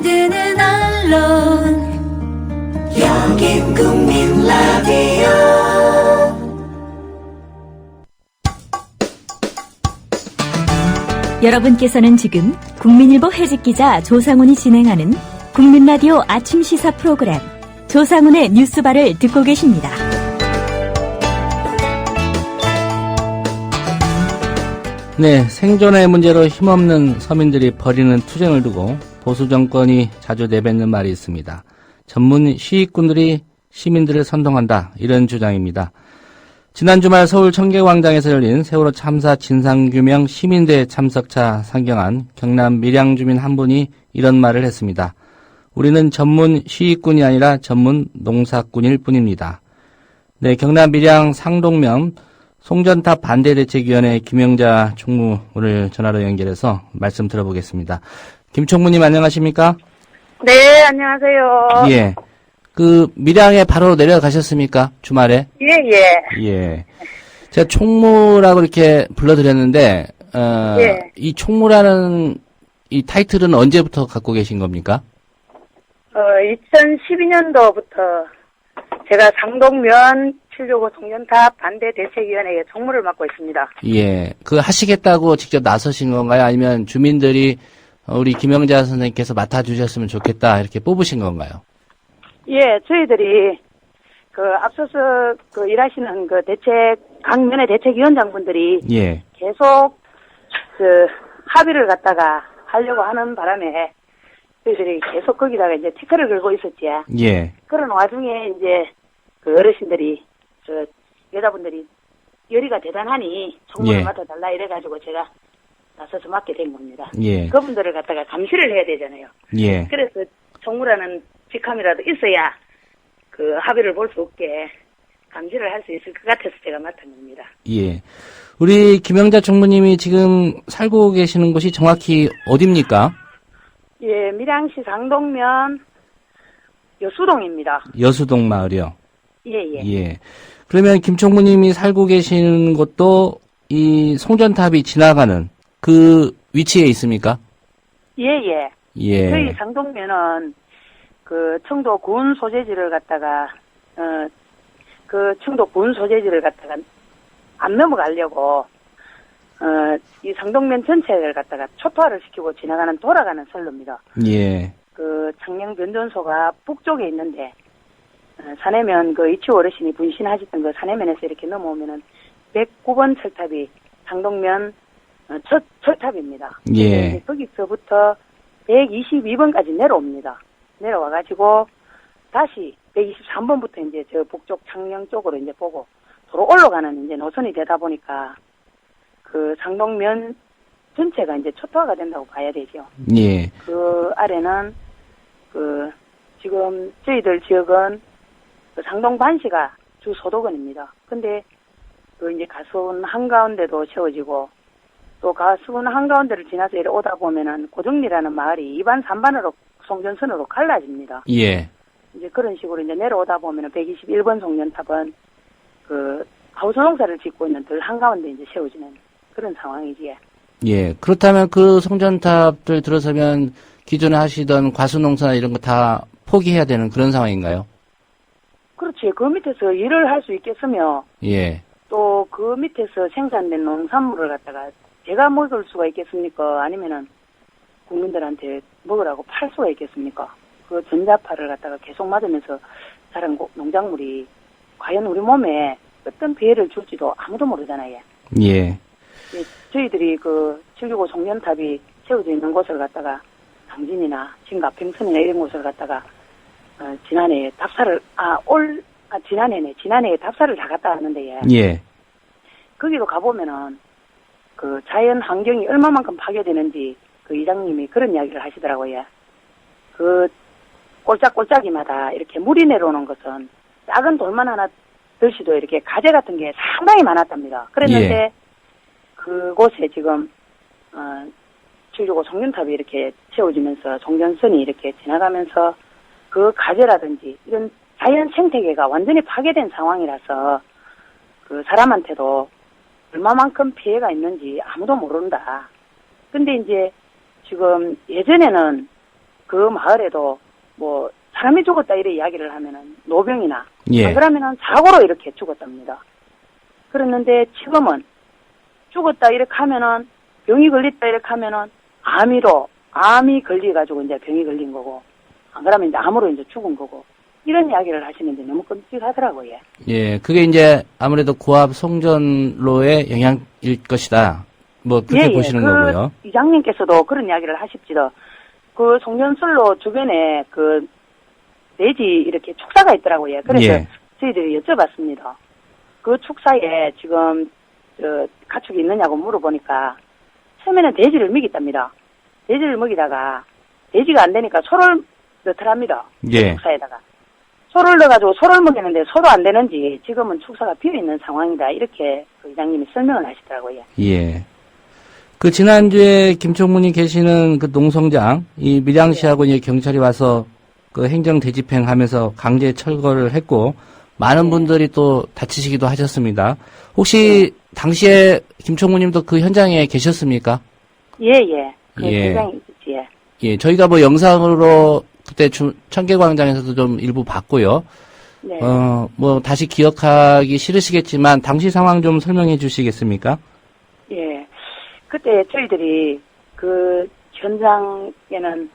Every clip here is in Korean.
만드는 언론 여긴 국민 라디오 여러분께서는 지금 국민일보 해직 기자 조상훈이 진행하는 국민 라디오 아침 시사 프로그램 조상훈의 뉴스바를 듣고 계십니다. 네, 생존의 문제로 힘없는 서민들이 벌이는 투쟁을 두고 보수 정권이 자주 내뱉는 말이 있습니다. 전문 시위꾼들이 시민들을 선동한다 이런 주장입니다. 지난 주말 서울 청계광장에서 열린 세월호 참사 진상규명 시민대 참석차 상경한 경남 밀양 주민 한 분이 이런 말을 했습니다. 우리는 전문 시위꾼이 아니라 전문 농사꾼일 뿐입니다. 네, 경남 밀양 상동면 송전탑 반대대책위원회 김영자 총무 오늘 전화로 연결해서 말씀 들어보겠습니다. 김 총무님 안녕하십니까? 네, 안녕하세요. 예. 그 밀양에 바로 내려가셨습니까? 주말에? 예, 예. 예. 제가 총무라고 이렇게 불러드렸는데 어, 예. 이 총무라는 이 타이틀은 언제부터 갖고 계신 겁니까? 어, 2012년도부터 제가 상동면 765 송전탑 반대 대책위원회의 총무를 맡고 있습니다. 예. 그 하시겠다고 직접 나서신 건가요? 아니면 주민들이 어, 우리 김영자 선생님께서 맡아주셨으면 좋겠다 이렇게 뽑으신 건가요? 예, 저희들이 그 앞서서 그 일하시는 그 대책 각 면의 대책위원장분들이 예. 계속 그 합의를 갖다가 하려고 하는 바람에 저희들이 계속 거기다가 이제 티커를 걸고 있었지. 예. 그런 와중에 이제 그 어르신들이 저 여자분들이 열의가 대단하니 총무를 예. 맡아달라 이래가지고 제가 나서서 맡게 된 겁니다. 예. 그분들을 갖다가 감시를 해야 되잖아요. 예. 그래서 총무라는 직함이라도 있어야 그 합의를 볼 수 없게 감시를 할 수 있을 것 같아서 제가 맡은 겁니다. 예. 우리 김영자 총무님이 지금 살고 계시는 곳이 정확히 어딥니까? 예, 밀양시 상동면 여수동입니다. 여수동 마을이요. 예, 예. 예. 그러면 김 총무님이 살고 계시는 곳도 이 송전탑이 지나가는 그 위치에 있습니까? 예, 예. 예. 저희 상동면은 그 청도 군 소재지를 갖다가 어 그 청도 군 소재지를 갖다가 안 넘어가려고 어 이 상동면 전체를 갖다가 초토화를 시키고 지나가는 돌아가는 선로입니다. 예. 그 창녕 변전소가 북쪽에 있는데 어, 사내면 그 이치호 어르신이 분신하셨던 그 사내면에서 이렇게 넘어오면은 109번 철탑이 상동면 어, 첫 철탑입니다. 예. 이제 거기서부터 122번까지 내려옵니다. 내려와가지고 다시 123번부터 이제 저 북쪽 창녕 쪽으로 이제 보고 도로 올라가는 이제 노선이 되다 보니까 그 상동면 전체가 이제 초토화가 된다고 봐야 되죠. 예. 그 아래는 그 지금 저희들 지역은 그 상동 반시가 주 소도건입니다. 근데 그 이제 가수원 한가운데도 세워지고 또 가수원 한가운데를 지나서 이렇게 오다 보면은 고정리라는 마을이 2반 3반으로 송전선으로 갈라집니다. 예. 이제 그런 식으로 이제 내려오다 보면은 121번 송전탑은 그 하우스 농사를 짓고 있는 들 한가운데 이제 세워지는 그런 상황이지. 예. 그렇다면 그 송전탑들 들어서면 기존에 하시던 과수농사나 이런 거 다 포기해야 되는 그런 상황인가요? 그렇지. 그 밑에서 일을 할 수 있겠으며 예. 또 그 밑에서 생산된 농산물을 갖다가 제가 먹을 수가 있겠습니까? 아니면은 국민들한테 먹으라고 팔 수가 있겠습니까? 그 전자파를 갖다가 계속 맞으면서 자란 고- 농작물이 과연 우리 몸에 어떤 피해를 줄지도 아무도 모르잖아요. 예. 예, 저희들이 그 765 송년탑이 세워져 있는 곳을 갖다가 당진이나 진갑 평선이나 이런 곳을 갖다가 어, 지난해 답사를 아올 아, 지난해네 지난해에 답사를 다 갔다 왔는데 예. 예. 거기도 가보면은 그 자연 환경이 얼마만큼 파괴되는지 그 이장님이 그런 이야기를 하시더라고요. 그 꼴짝꼴짝이마다 이렇게 물이 내려오는 것은 작은 돌만 하나 들시도 이렇게 가재 같은 게 상당히 많았답니다. 그랬는데 예. 그곳에 지금 어, 765 송년탑이 이렇게 세워지면서 송전선이 이렇게 지나가면서 그 가재라든지 이런 자연 생태계가 완전히 파괴된 상황이라서 그 사람한테도 얼마만큼 피해가 있는지 아무도 모른다. 근데 이제 지금 예전에는 그 마을에도 뭐 사람이 죽었다 이래 이야기를 하면은 노병이나 예. 안 그러면은 사고로 이렇게 죽었답니다. 그랬는데 지금은 죽었다 이렇게 하면은 병이 걸렸다 이렇게 하면은 암이로 암이 걸려 가지고 이제 병이 걸린 거고 안 그러면 이제 암으로 이제 죽은 거고 이런 이야기를 하시는데 너무 끔찍하더라고요. 예. 예, 그게 이제 아무래도 고압 송전로의 영향일 것이다. 뭐 그렇게 보시는 그 거고요. 이장님께서도 그런 이야기를 하십지도 그 송년술로 주변에 그 돼지 이렇게 축사가 있더라고요. 그래서 예. 저희들이 여쭤봤습니다. 그 축사에 지금 저 가축이 있느냐고 물어보니까 처음에는 돼지를 먹였답니다. 돼지를 먹이다가 돼지가 안 되니까 소를 넣더랍니다. 예. 축사에다가 소를 넣어가지고 소를 먹였는데 소도 안 되는지 지금은 축사가 비어 있는 상황이다 이렇게 그 이장님이 설명을 하시더라고요. 예. 그 지난주에 김총무님 계시는 그 농성장 이 밀양시하고 이제 경찰이 와서 그 행정 대집행 하면서 강제 철거를 했고 많은 네. 분들이 또 다치시기도 하셨습니다. 혹시 당시에 김총무님도 그 현장에 계셨습니까? 예, 예. 그 예. 있지, 예. 예, 저희가 뭐 영상으로 그때 주- 청계광장에서도 좀 일부 봤고요. 네. 어, 뭐 다시 기억하기 싫으시겠지만 당시 상황 좀 설명해 주시겠습니까? 예. 그때 저희들이 그 현장에는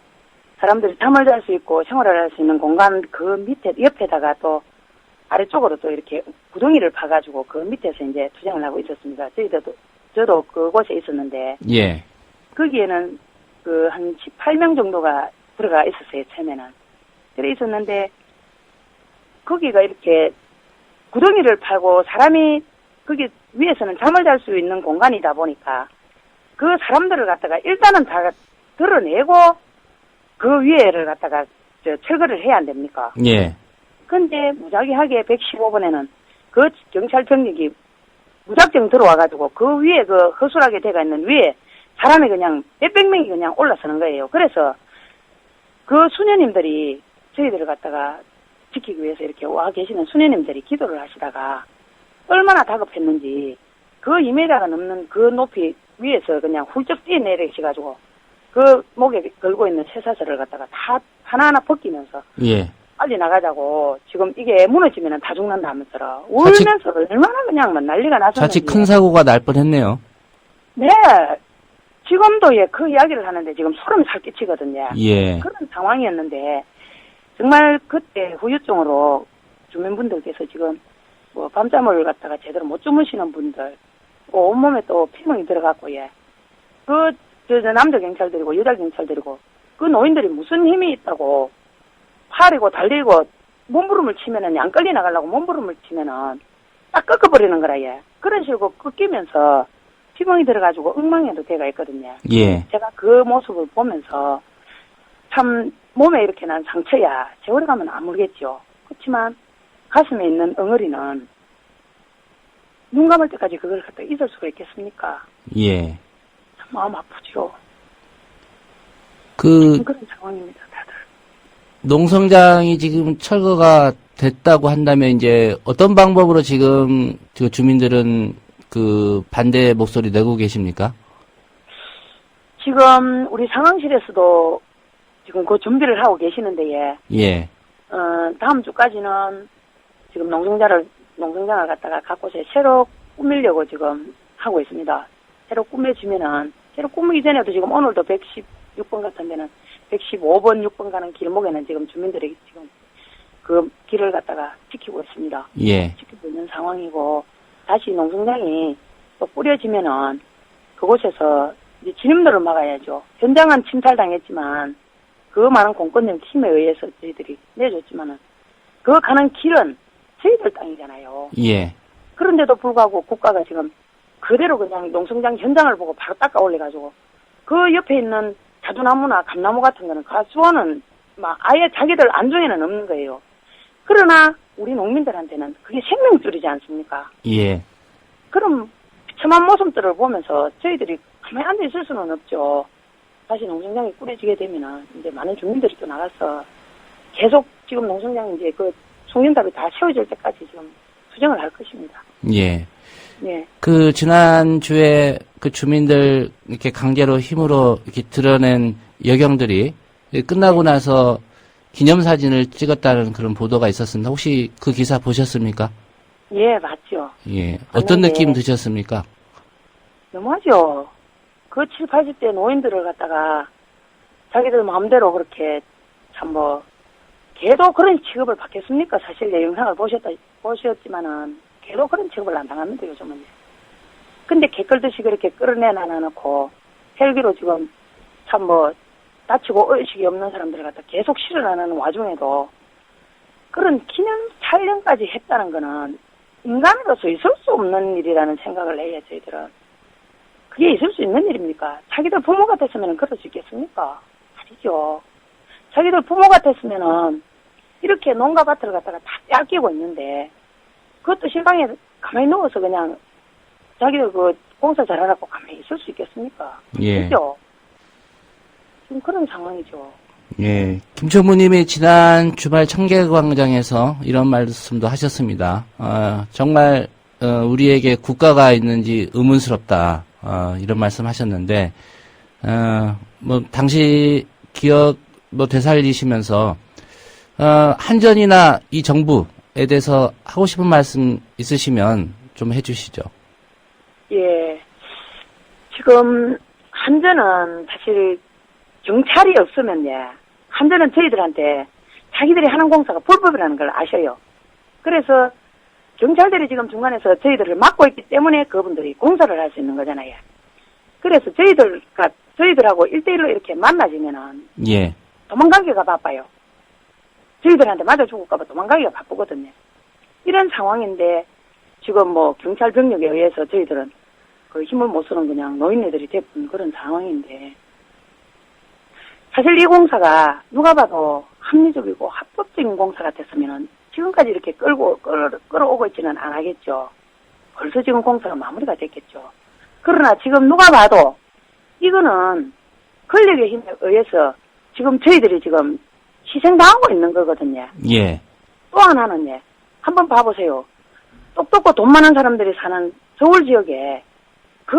사람들이 잠을 잘 수 있고 생활을 할 수 있는 공간 그 밑에, 옆에다가 또 아래쪽으로 또 이렇게 구덩이를 파가지고 그 밑에서 이제 투쟁을 하고 있었습니다. 저희들도, 저도 그곳에 있었는데, 예. 거기에는 그 한 18명 정도가 들어가 있었어요, 처음에는. 그래 있었는데, 거기가 이렇게 구덩이를 파고 사람이 거기 위에서는 잠을 잘 수 있는 공간이다 보니까 그 사람들을 갖다가 일단은 다 드러내고 그 위에를 갖다가 저 철거를 해야 안 됩니까? 예. 근데 무작위하게 115번에는 그 경찰 병력이 무작정 들어와가지고 그 위에 그 허술하게 돼가 있는 위에 사람이 그냥 몇백 명이 그냥 올라서는 거예요. 그래서 그 수녀님들이 저희들을 갖다가 지키기 위해서 이렇게 와 계시는 수녀님들이 기도를 하시다가 얼마나 다급했는지 그 2m가 넘는 그 높이 위에서 그냥 훌쩍 뛰어내리셔가지고 그 목에 걸고 있는 쇠사슬을 갖다가 다 하나하나 벗기면서 예. 빨리 나가자고 지금 이게 무너지면 다 죽는다 하면서 자칫- 울면서 얼마나 그냥 막 난리가 났었는지 자칫 큰 사고가 날 뻔했네요. 네 지금도 예 그 이야기를 하는데 지금 소름이 살 끼치거든요. 예. 그런 상황이었는데 정말 그때 후유증으로 주민분들께서 지금 뭐 밤잠을 갖다가 제대로 못 주무시는 분들 또 온몸에 또 피멍이 들어갔고 예 그 저, 저 남자 경찰들이고 여자 경찰들이고 그 노인들이 무슨 힘이 있다고 팔이고 달리고 몸부림을 치면은 양 끌리 나가려고 몸부림을 치면은 딱 꺾어버리는 거라 예. 그런 식으로 꺾이면서 피멍이 들어가지고 엉망에도 돼가 있거든요. 예. 제가 그 모습을 보면서 참 몸에 이렇게 난 상처야 세월이 가면 안 모르겠죠. 그렇지만 가슴에 있는 엉어리는 눈 감을 때까지 그걸 갖다 잊을 수가 있겠습니까? 예. 참 마음 아프죠. 그 그런 상황입니다, 다들. 농성장이 지금 철거가 됐다고 한다면 이제 어떤 방법으로 지금 그 주민들은 그 반대 목소리 내고 계십니까? 지금 우리 상황실에서도 지금 그 준비를 하고 계시는데 예. 예. 어, 다음 주까지는 지금 농성장을, 농성장을 갖다가 갖고서 새로 꾸미려고 지금 하고 있습니다. 새로 꾸며지면은, 새로 꾸미기 전에도 지금 오늘도 116번 같은 데는 115번, 6번 가는 길목에는 지금 주민들이 지금 그 길을 갖다가 지키고 있습니다. 예. 지키고 있는 상황이고, 다시 농성장이 또 뿌려지면은 그곳에서 이제 진입로를 막아야죠. 현장은 침탈당했지만 그 많은 공권력 팀에 의해서 저희들이 내줬지만은 그 가는 길은 저희들 땅이잖아요. 예. 그런데도 불구하고 국가가 지금 그대로 그냥 농성장 현장을 보고 바로 닦아 올려가지고 그 옆에 있는 자두나무나 감나무 같은 거는 가수원은 막 아예 자기들 안중에는 없는 거예요. 그러나 우리 농민들한테는 그게 생명줄이지 않습니까? 예. 그럼 비참한 모습들을 보면서 저희들이 가만히 앉아 있을 수는 없죠. 다시 농성장이 꾸려지게 되면은 이제 많은 주민들이 또 나가서 계속 지금 농성장 이제 그 송년답이 다 세워질 때까지 지금 수정을 할 것입니다. 예. 네. 그 지난주에 그 주민들 이렇게 강제로 힘으로 이렇게 드러낸 여경들이 예, 끝나고 나서 기념사진을 찍었다는 그런 보도가 있었습니다. 혹시 그 기사 보셨습니까? 예, 맞죠. 예. 어떤 봤는데 느낌 드셨습니까? 너무하죠. 그 7, 80대 노인들을 갖다가 자기들 마음대로 그렇게 참 뭐, 걔도 그런 취급을 받겠습니까? 사실 내 영상을 보셨다, 보셨지만은, 걔도 그런 취급을 안 당합니다, 요즘은. 근데 개끌듯이 그렇게 끌어내놔 놓고, 헬기로 지금 참 뭐, 다치고 의식이 없는 사람들을 갖다 계속 실어나는 와중에도, 그런 기념 촬영까지 했다는 거는, 인간으로서 있을 수 없는 일이라는 생각을 해야 저희들은. 그게 있을 수 있는 일입니까? 자기들 부모 같았으면 그럴 수 있겠습니까? 아니죠. 자기들 부모 같았으면은 이렇게 농가 밭을 갖다가 다 뺏기고 있는데 그것도 신방에 가만히 누워서 그냥 자기들 그 공사 잘하라고 가만히 있을 수 있겠습니까? 예. 그죠? 지금 그런 상황이죠. 예. 김초무님이 지난 주말 청계광장에서 이런 말씀도 하셨습니다. 아, 정말 어, 우리에게 국가가 있는지 의문스럽다. 어, 이런 말씀 하셨는데, 어, 뭐, 당시 기억, 뭐, 되살리시면서, 어, 한전이나 이 정부에 대해서 하고 싶은 말씀 있으시면 좀 해주시죠. 예. 지금 한전은 사실 경찰이 없으면 예. 한전은 저희들한테 자기들이 하는 공사가 불법이라는 걸 아셔요. 그래서 경찰들이 지금 중간에서 저희들을 막고 있기 때문에 그분들이 공사를 할 수 있는 거잖아요. 그래서 저희들과 저희들하고 일대일로 이렇게 만나지면은 예. 도망가기가 바빠요. 저희들한테 맞아 죽을까봐 도망가기가 바쁘거든요. 이런 상황인데 지금 뭐 경찰 병력에 의해서 저희들은 그 힘을 못 쓰는 그냥 노인네들이 대부분 그런 상황인데 사실 이 공사가 누가 봐도 합리적이고 합법적인 공사 같았으면은 지금까지 이렇게 끌고 끌어, 끌어오고 있지는 않았겠죠. 벌써 지금 공사가 마무리가 됐겠죠. 그러나 지금 누가 봐도 이거는 권력의 힘에 의해서 지금 저희들이 지금 희생당하고 있는 거거든요. 예. 또 하나는 예, 한번 봐보세요. 똑똑고 돈 많은 사람들이 사는 서울 지역에 그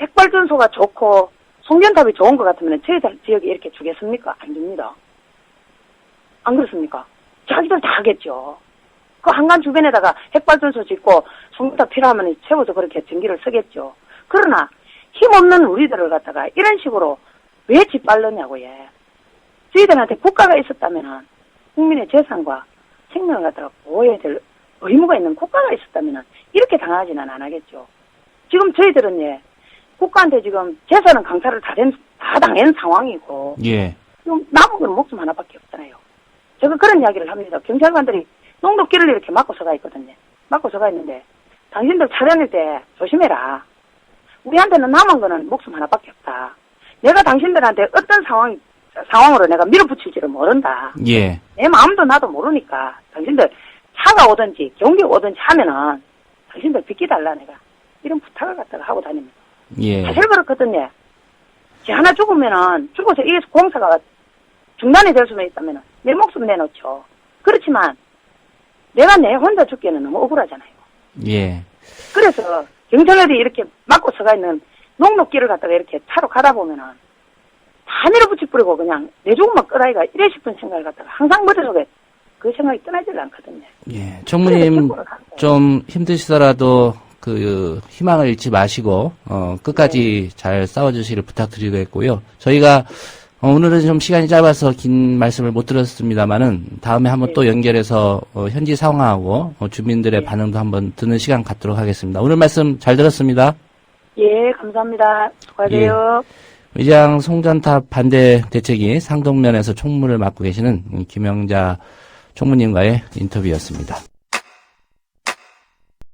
핵발전소가 좋고 송전탑이 좋은 것 같으면 저희들 지역에 이렇게 주겠습니까? 안 줍니다. 안 그렇습니까? 자기들 다 하겠죠. 그 한간 주변에다가 핵발전소 짓고 송전탑 필요하면 채워서 그렇게 전기를 쓰겠죠. 그러나 힘없는 우리들을 갖다가 이런 식으로 왜 짓밟느냐고 예. 저희들한테 국가가 있었다면은 국민의 재산과 생명을 갖다가 보호해야 될 의무가 있는 국가가 있었다면은 이렇게 당하지는 않았겠죠. 지금 저희들은 예, 국가한테 지금 재산은 강탈을 다, 된, 다 당한 상황이고, 예. 지금 남은 건 목숨 하나밖에 없잖아요. 제가 그런 이야기를 합니다. 경찰관들이 농도길을 이렇게 막고 서가 있거든요. 막고 서가 있는데, 당신들 차 다닐 때 조심해라. 우리한테는 남은 거는 목숨 하나밖에 없다. 내가 당신들한테 어떤 상황, 상황으로 내가 밀어붙일지를 모른다. 예. 내 마음도 나도 모르니까 당신들 차가 오든지 경기 오든지 하면은 당신들 비키달라 내가 이런 부탁을 갖다가 하고 다닙니다. 예. 사실 그렇거든요. 제 하나 죽으면은 죽어서 이 공사가 중단이 될 수만 있다면은 내 목숨 내놓죠. 그렇지만 내가 내 혼자 죽기에는 너무 억울하잖아요. 예. 그래서 경찰들이 이렇게 막고 서가 있는 농로길을 갖다가 이렇게 차로 가다 보면은 다 밀어붙이 뿌리고 그냥 내 죽음만 끌어이가 이래 싶은 생각을 갖다가 항상 머릿속에 그 생각이 떠나질 않거든요. 예. 총무님, 좀 힘드시더라도 그 희망을 잃지 마시고 어, 끝까지 잘 싸워주시기를 부탁드리겠고요. 저희가 어, 오늘은 좀 시간이 짧아서 긴 말씀을 못 들었습니다만은 다음에 한번 또 연결해서 어, 현지 상황하고 어, 주민들의 반응도 한번 듣는 시간 갖도록 하겠습니다. 오늘 말씀 잘 들었습니다. 예, 감사합니다. 수고하세요. 의장 송전탑 반대 대책위 상동면에서 총무를 맡고 계시는 김영자 총무님과의 인터뷰였습니다.